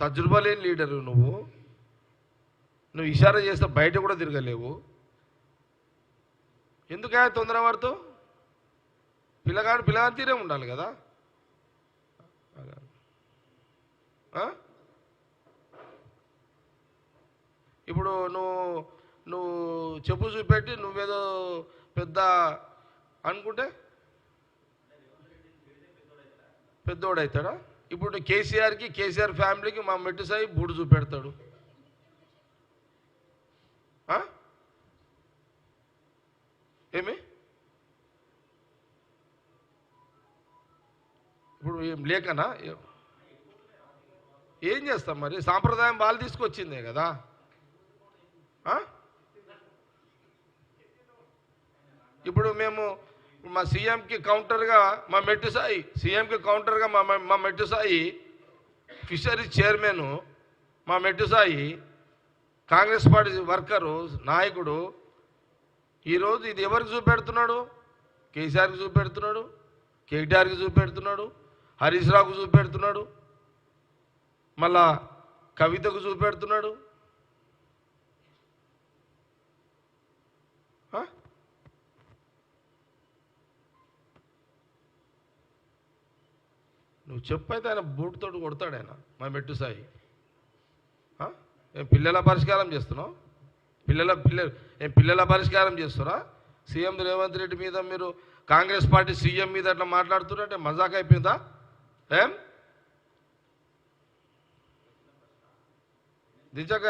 తజుర్బా లేని లీడరు నువ్వు. నువ్వు ఇషారా చేస్తే బయట కూడా తిరగలేవు. ఎందుకే తొందర పడుతావు? పిల్లగాడు పిల్లగాడు తీరే ఉండాలి కదా. ఇప్పుడు నువ్వు నువ్వు చెప్పు చూపెట్టి నువ్వేదో పెద్ద అనుకుంటే? పెద్దోడు అవుతాడా ఇప్పుడు కేసీఆర్కి కేసీఆర్ ఫ్యామిలీకి మా మెట్టు సాయి బూడు చూపెడతాడు. ఆ? ఏమి? ఇప్పుడు ఏం లేకనా ఏం చేస్తాం మరి? సాంప్రదాయం వాళ్ళు తీసుకొచ్చిందే కదా? ఆ? ఇప్పుడు మేము మా సీఎంకి కౌంటర్గా మా మెట్టు సాయి సీఎంకి కౌంటర్గా మా మా- మా మెట్టు సాయి ఫిషరీస్ చైర్మన్ మా మెట్టు సాయి కాంగ్రెస్ పార్టీ వర్కరు నాయకుడు. ఈరోజు ఇది ఎవరికి చూపెడుతున్నాడు? కేసీఆర్కి చూపెడుతున్నాడు కేటీఆర్కి చూపెడుతున్నాడు హరీష్ రావుకు చూపెడుతున్నాడు మళ్ళా కవితకు చూపెడుతున్నాడు. నువ్వు చెప్పైతే ఆయన బూటుతో కొడతాడు ఆయన మా మెట్టు సాయి. ఏం పిల్లల పరిష్కారం చేస్తున్నావు? పిల్లల పిల్లలు ఏం పిల్లల పరిష్కారం చేస్తున్నా సీఎం రేవంత్ రెడ్డి మీద మీరు కాంగ్రెస్ పార్టీ సీఎం మీద అట్లా మాట్లాడుతున్నారంటే మజాక్ అయిపోయిందా? ఏం? దించక